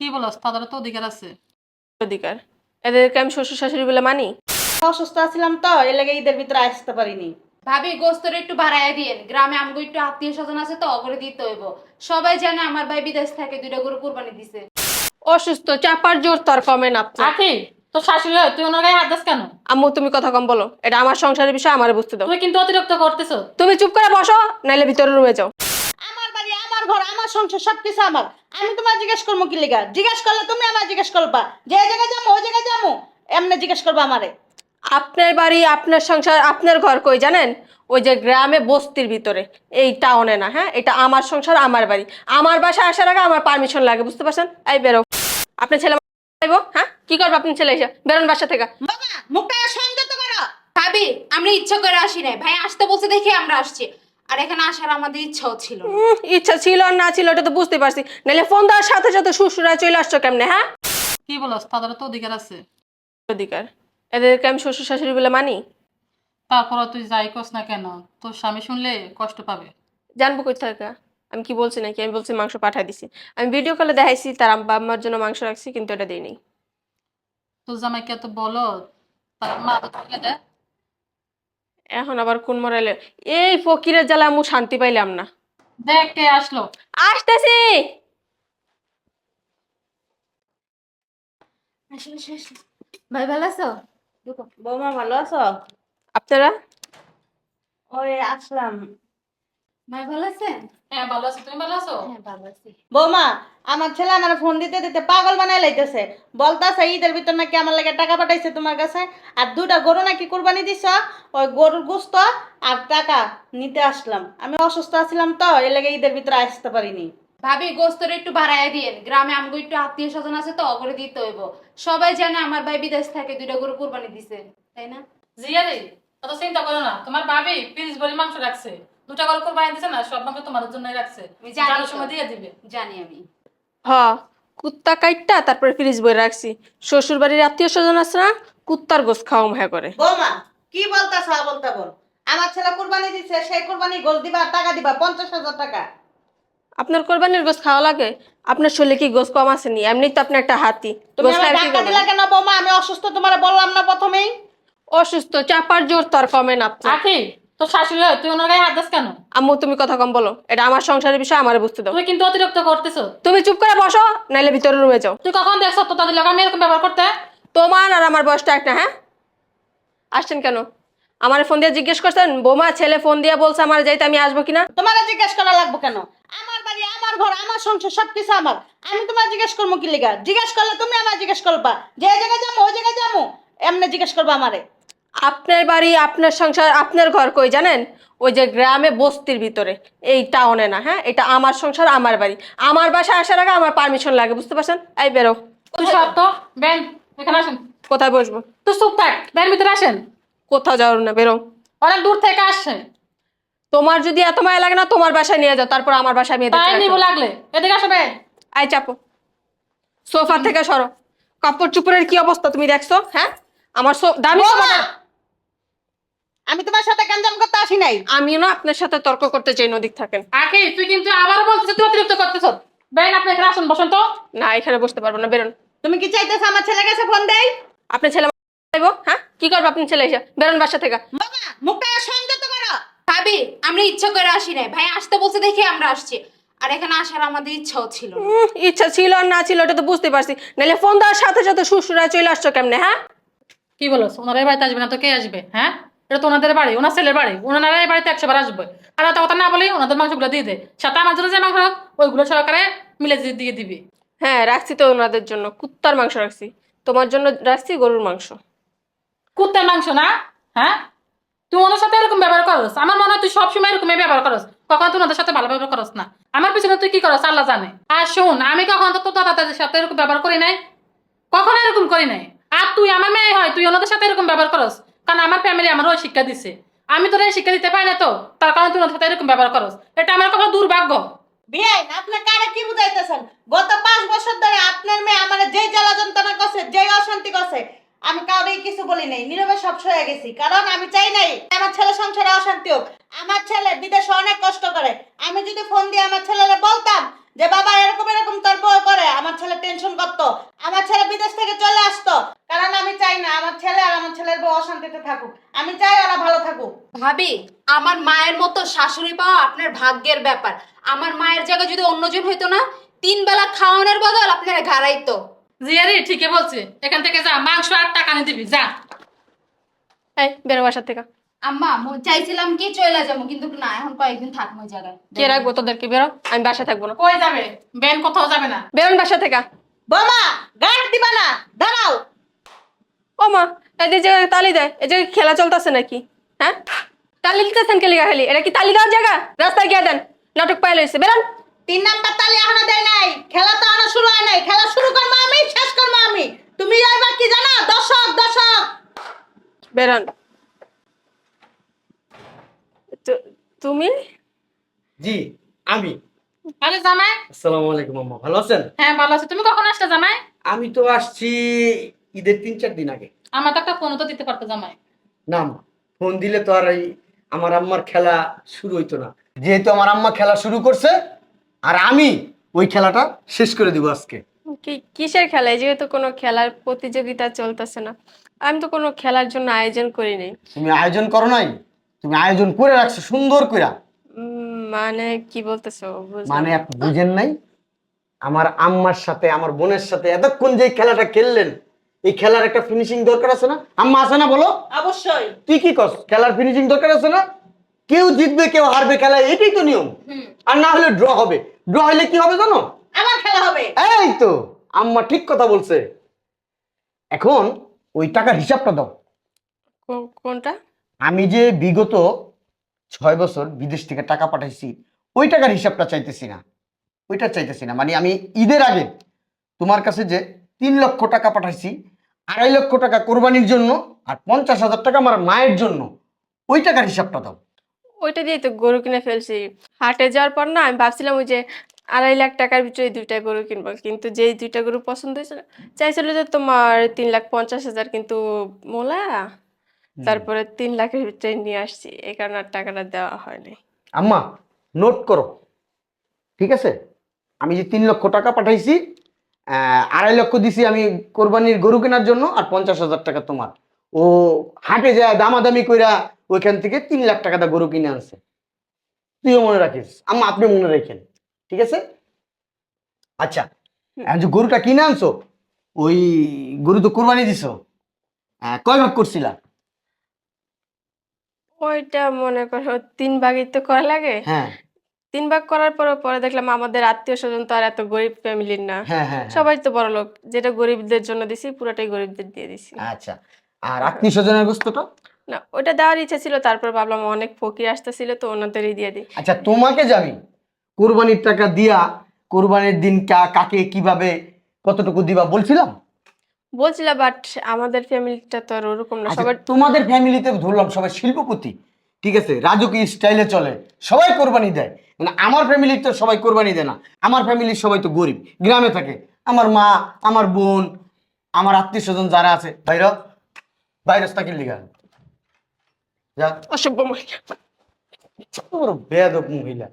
কি বলস? তাদের তো অধিকার আছে। অধিকার? এদেরকে আমি শ্বশুর শাশুড়ি বলে মানি? অসুস্থ আছিলাম তো এর লেগে ঈদের ভিতরে আসতে পারিনি। ভাবি গোস্তর একটু বাড়াইয়া দিয়েন। গ্রামে আমগো একটু আত্মীয় স্বজন আছে তো অগরে দিতে হইব। সবাই জানে আমার ভাই বিদেশ থাকে দুইটা গরু কুরবানি দিছে। অসুস্থ চাপার জোর তার কমে না। আপনার। আখি তোর শাশুড়ি হয় তুই ওনার গায়ে হাত দিস কেন? আম্মু তুমি কথা কম বলো। এটা আমার সংসারের বিষয় আমার বুঝতে দাও। তুই কিন্তু অতিরিক্ত করতেছো। তুমি চুপ করে বসো নাইলে ভিতরে রুমে যাও। ঘর আমার সংসার সবকিছু আমার। আমি তোমার জিজ্ঞেস করব কি লেগা? জিজ্ঞেস করলে তুমি আমার জিজ্ঞেস করবা। যে জায়গায় যাব ওই জায়গায় যাব। এমনি জিজ্ঞেস করবা আমারে। আপনার বাড়ি আপনার সংসার আপনার ঘর কই জানেন? ওই যে গ্রামে বস্তির ভিতরে। এই টাউনে না হ্যাঁ? এটা আমার সংসার আমার বাড়ি। আমার বাসা আসার আগে আমার পারমিশন লাগে বুঝতে পারছেন? এই বেরো। আপনার ছেলে হ্যাঁ? কি করব আপনার ছেলে এসে? বেরোন বাসা থেকে। বাবা মুখটা সংযত করো। ভাবি আমরা ইচ্ছা করে আসি নাই। ভাই আসতে বলছে দেখে আমরা আসছি। আর এখানে আসার আমাদের ইচ্ছাও ছিল না। উম, ইচ্ছা ছিল আর না ছিল ওটা তো বুঝতে পারছি। নাহলে ফোন দেওয়ার সাথে সাথে শ্বশুরা চলে আসছো কেমনে হ্যাঁ? কি বলস তাদের তো অধিকার আছে। অধিকার? এদেরকে আমি শ্বশুর শাশুড়ি বলে মানি? তারপর তুই যাই কস না কেন তোর স্বামী শুনলে কষ্ট পাবে। জানব কই থাকা? আমি কি বলছি নাকি? আমি বলছি মাংস পাঠাই দিছি। আমি ভিডিও কলে দেখাইছি তার আব্বা আম্মার জন্য মাংস রাখছি কিন্তু এটা দিইনি তোর জামাইকে তো বলো তার মা তো থাকলে দে এখন আবার কোন মরাইলে? এই ফকিরের জ্বালা আমি শান্তি পাইলাম না। দেখ কে আসলো। আসতেছি। ভাই ভালো আছো? বৌমা ভালো আছো? আপনারা? ওই আসলাম। বৌমা আমার ছেলে আমার ফোন দিতে দিতে পাগল বানাই লাইতেছে। বলতাছে ঈদের ভিতর নাকি আমার লাগে টাকা পাঠাইছে তোমার কাছে। আর দুটা গরু নাকি কুরবানি দিছ? ওই গরুর গুস্ত আর টাকা নিতে আসলাম। আমি অসুস্থ আছিলাম তো এর লেগে ঈদের ভিতরে আসতে পারিনি। ভাবি গোস্তর একটু বাড়াইয়া দিয়েন। গ্রামে আমগো একটু আত্মীয় স্বজন আছে তো অগরে দিতে হইব। সবাই জানে আমার ভাই বিদেশ থাকে দুইটা গরু কুরবানি দিছে তাই না? জিয়ারি অত চিন্তা করো না। তোমার ভাবি তিরিশ বড়ি মাংস রাখছে। দুটা দিছে না সব মাংস তোমাদের জন্যই রাখছে। জানি সময় দিয়ে দিবে। জানি আমি। হ কুত্তা কাইটটা তারপরে ফ্রিজ বই রাখছি। শ্বশুর বাড়ির আত্মীয় স্বজন আছে না কুত্তার গোস খাওয়া হ্যাঁ করে। বৌমা কি বলতাছ বলতে বল? আমার ছেলে কুরবানি দিছে সেই কুরবানি গোল দিবা টাকা দিবা পঞ্চাশ হাজার টাকা। আপনার কোরবানির গোস খাওয়া লাগে? আপনার শরীরে কি গোস কম আসেনি এমনি তো আপনি একটা হাতি। তুমি গোস আমার খাওয়ার কি টাকা করবেন? দিলা কেন বৌমা? আমি অসুস্থ তোমার বললাম না প্রথমেই। অসুস্থ চাপার জোর তার কমে না আপনার। আখি তোর শাশুড়ি হয় তুই ওনার গায়ে হাত দিস কেন? আম্মু তুমি কথা কম বলো। এটা আমার সংসারের বিষয় আমার বুঝতে দাও। তুই কিন্তু অতিরিক্ত করতেছ। তুমি চুপ করে বসো নাইলে ভিতরে রুমে যাও। তুই কখন দেখছ তো তাদের আমি এরকম ব্যবহার করতে? তোমার আর আমার বয়সটা একটা হ্যাঁ? আসছেন কেন? আমার ফোন দিয়ে জিজ্ঞেস করছেন বোমা ছেলে ফোন দিয়ে বলছে আমার যাইতে আমি আসব কিনা? তোমাকে জিজ্ঞেস করা লাগবে কেন? আমার বাড়ি আমার ঘর আমার সংসার সবকিছু আমার। আমি তোমার জিজ্ঞেস করব কি লেগা? জিজ্ঞেস করলে তুমি আমার জিজ্ঞেস করবা। যে জায়গায় যাব ওই জায়গায় যাব। এমনি জিজ্ঞেস করবা আমারে। আপনার বাড়ি আপনার সংসার আপনার ঘর কই জানেন? ওই যে গ্রামে বস্তির ভিতরে। এই টাউনে না হ্যাঁ? এটা আমার সংসার আমার বাড়ি। আমার বাসায় আসার আগে আমার পারমিশন লাগে বুঝতে পারছেন? এই বেরো। তুই সব তো বেন এখানে আসেন। কোথায় বসবো? তুই চুপ থাক বেন ভিতরে আসেন। কোথাও যাও না বেরো। অনেক দূর থেকে আসছে। তোমার যদি এত মায়া লাগে না তোমার বাসায় নিয়ে যাও তারপর আমার বাসায় মেয়েদের তাই নিবো লাগলে। এদিকে আসবে আই চাপো। সোফা থেকে সরো। কাপড় চুপড়ের কি অবস্থা তুমি দেখছ হ্যাঁ? আমার দামি! আমি তোমার সাথে গঞ্জাম করতে আসি নাই। আমিও না আপনার সাথে তর্ক করতে চাই নদীক থাকেন আখি তুই কিন্তু আবার বলতেছিস তুই অতিরিক্ত করতেছ। আপনি এখানে আসুন বসন্ত না এখানে বসতে পারব না বেরোন। তুমি কি চাইতেছো আমার ছেলে কাছে ফোন দেই? আপনার ছেলে আইবো হ্যাঁ? কি করব আপনার ছেলে এসে? বেরোন বাসা থেকে। বাবা মুখটা সংযত করো। ভাবি আমরা ইচ্ছা করে আসি নাই। ভাই আসতে বলছে দেখে আমরা আসছি। আর এখানে আসার আমাদের ইচ্ছাও ছিল ইচ্ছা ছিল আর না ছিল ওটা তো বুঝতে পারছি। নাহলে ফোন দেওয়ার সাথে সাথে শ্বশুরা চলে আসছো কেমনে হ্যাঁ? কি বলো ওনার এই বাড়িতে আসবে না তো কে আসবে? হ্যাঁ? এটা তো ওনাদের বাড়ি ওনার ছেলের বাড়ি ওনারা এই বাড়িতে একশো বার আসবে। আর এত কথা না বলি ওনাদের মাংসগুলো দিয়ে দে। সাথে আমার জন্য যে মাংস ওইগুলো সহকারে মিলে দিয়ে দিয়ে দিবি। হ্যাঁ রাখছি তো ওনাদের জন্য। কুত্তার মাংস রাখছি। তোমার জন্য রাখছি গরুর মাংস। কুত্তার মাংস না? হ্যাঁ? তুই ওনার সাথে এরকম ব্যবহার করস? আমার মনে হয় তুই সবসময় এরকম ব্যবহার করস। কখন তুই ওনাদের সাথে ভালো ব্যবহার করস না। আমার পিছনে তুই কি করস? আল্লাহ জানে। আর শোন আমি কখন তো তোর দাদাদের সাথে এরকম ব্যবহার করি নাই। কখন এরকম করি নাই। আর তুই আমার মেয়ে হয়, তুই ওনাদের সাথে এরকম ব্যবহার করস? কারণ আমার ফ্যামিলি আমার ওই শিক্ষা দিছে। আমি তোর শিক্ষা দিতে পারি না তো, তার কারণে তুই ওনাদের সাথে এরকম ব্যবহার করস। এটা আমার কখনো দুর্ভাগ্য। বিয়াই আপনি কারে কি গত পাঁচ বছর ধরে আপনার মেয়ে আমার জ্বালা যন্ত্রণা করছে অশান্তি আমি কিছু নীরবে সব গেছি। কারণ আমি চাই নাই, আমার ছেলে অশান্তি হোক, আমার ছেলে বিদেশে অনেক কষ্ট করে। আমি যদি ফোন দিয়ে আমার ছেলেরে বলতাম যে বাবা এরকম এরকম তোর বউ করে আমার ছেলে টেনশন করতো আমার ছেলে বিদেশ থেকে চলে আসতো কারণ আমি চাই না আমার ছেলে আর আমার ছেলের বউ অশান্তিতে থাকুক। আমি চাই ওরা ভালো থাকুক। ভাবি আমার মায়ের মতো শাশুড়ি পাওয়া আপনার ভাগ্যের ব্যাপার। আমার মায়ের জায়গায় যদি অন্যজন হইতো না তিন বেলা খাওয়ানোর বদল আপনারা ঘাড়াইতো। জিয়ারি ঠিকই বলছে। এখান থেকে যা মাংস আর টাকা নিয়ে দিবি যা। এই বেরো বাসার থেকে। আম্মা মু- চাইছিলাম কি চলে যাব কিন্তু না এখন কয়েকদিন থাকব ওই জায়গায়। কে রাখব তোদেরকে? বেরো আমি বাসায় থাকব না। কই যাবে বেন কোথাও যাবে না। বেরোন বাসা থেকে। বোমা গাড় দিবা না দাঁড়াও। ও মা এদের যে তালি দেয় এই যে খেলা চলতেছে নাকি? হ্যাঁ? তালি দিতেছেন কে লিগা খালি? এটা কি তালি দেওয়ার জায়গা? রাস্তায় গিয়ে দেন নাটক পাইলে হয়েছে বেরোন। তিন নাম্বার তালি এখনও দেয় নাই খেলা তো এখনও শুরু হয় নাই। খেলা শুরু করব আমি শেষ করব আমি। তুমি এবার কি জানো? দর্শক দর্শক। বেরোন। তুমি? জি আমি। আরে জামাই? আসসালামু আলাইকুম আম্মা। ভালো আছেন? হ্যাঁ ভালো আছে। তুমি কখন আসলে জামাই? আমি তো আসছি ঈদের তিন চার দিন আগে। আমার তো একটা ফোন তো দিতে পারতো জামাই। না আম্মা, ফোন দিলে তো আর এই আমার আম্মার খেলা শুরু হইতো না। যেহেতু আমার আম্মা খেলা শুরু করছে আর আমি ওই খেলাটা শেষ করে দিব আজকে। কি কিসের খেলা? এই যেহেতু কোনো খেলার প্রতিযোগিতা চলতেছে না। আমি তো কোনো খেলার জন্য আয়োজন করিনি তুমি আয়োজন করো নাই? তুমি আয়োজন করে রাখছো সুন্দর উম, মানে কি বলতেছো মানে আপনি বুঝেন নাই আমার আম্মার সাথে আমার বোনের সাথে এতক্ষণ যে খেলাটা খেললেন এই খেলার একটা ফিনিশিং দরকার আছে না? আম্মা আছে না বলো? অবশ্যই। তুই কি কস খেলার ফিনিশিং দরকার আছে না? কেউ জিতবে কেউ হারবে খেলা এটাই তো নিয়ম। আর না হলে ড্র হবে। ড্র হলে কি হবে জানো? আমার খেলা হবে। এই তো আম্মা ঠিক কথা বলছে। এখন ওই টাকার হিসাবটা দাও। কোনটা? আমি যে বিগত ছয় বছর বিদেশ থেকে টাকা পাঠাইছি, ওই টাকার হিসাবটা চাইতেছি না। ওইটা চাইতেছি না। মানে আমি ঈদের আগে তোমার কাছে যে তিন লক্ষ টাকা পাঠাইছি, আড়াই লক্ষ টাকা কোরবানির জন্য আর পঞ্চাশ হাজার টাকা আমার মায়ের জন্য, ওই টাকার হিসাবটা দাও। ওইটা দিয়ে তো গরু কিনে ফেলছি। হাটে যাওয়ার পর না, আমি ভাবছিলাম ওই যে আড়াই লাখ টাকার ভিতরে দুইটা গরু কিনবো, কিন্তু যেই দুইটা গরু পছন্দ হয়েছিল চাইছিল যে তোমার তিন লাখ পঞ্চাশ হাজার, কিন্তু মোলা। তারপরে তিন লাখের ভিতরে নিয়ে আসছি এই কারণে আর টাকাটা দেওয়া হয়নি। আম্মা নোট করো ঠিক আছে? আমি যে তিন লক্ষ টাকা পাঠাইছি আড়াই লক্ষ দিছি আমি কোরবানির গরু কেনার জন্য আর পঞ্চাশ হাজার টাকা তোমার। ও হাটে যায় দামাদামি কইরা ওইখান থেকে তিন লাখ টাকা দা গরু কিনে আনছে। তুইও মনে রাখিস আম্মা আপনি মনে রাখেন ঠিক আছে? আচ্ছা যে গরুটা কিনে আনছো ওই গরু তো কোরবানি দিছো কয় ভাগ করছিলা? ওইটা মনে করো তিন ভাগই তো করা লাগে। হ্যাঁ। তিন ভাগ করার পরে পরে দেখলাম আমাদের আত্মীয় স্বজন তো আর এত গরিব ফ্যামিলির না। হ্যাঁ হ্যাঁ হ্যাঁ। সবাই তো বড় লোক যেটা গরিবদের জন্য দিছি পুরোটাই গরিবদের দিয়ে দিছি। আচ্ছা আর আত্মীয় স্বজনের গোস্তটা? না ওটা দেওয়ার ইচ্ছা ছিল তারপর ভাবলাম অনেক ফকির আসতেছিল তো ওনাদেরই দিয়ে দিই। আচ্ছা তোমাকে যাবি কোরবানির টাকা দিয়া কোরবানির দিন কাকে কীভাবে কতটুকু দিবা বলছিলাম? বলছিলাম বাট আমাদের ফ্যামিলিটা তো আর ওরকম না। আচ্ছা, সবার তোমাদের ফ্যামিলিতে ধরলাম সবাই শিল্পপতি ঠিক আছে? রাজকীয় স্টাইলে চলে সবাই কোরবানি দেয়। মানে আমার ফ্যামিলির তো সবাই কোরবানি দেয় না। আমার ফ্যামিলির সবাই তো গরিব গ্রামে থাকে। আমার মা আমার বোন আমার আত্মীয় স্বজন যারা আছে বাইর বাইরস তাকে লিখা যা। অসভ্য মহিলা। বড় বেয়াদব মহিলা।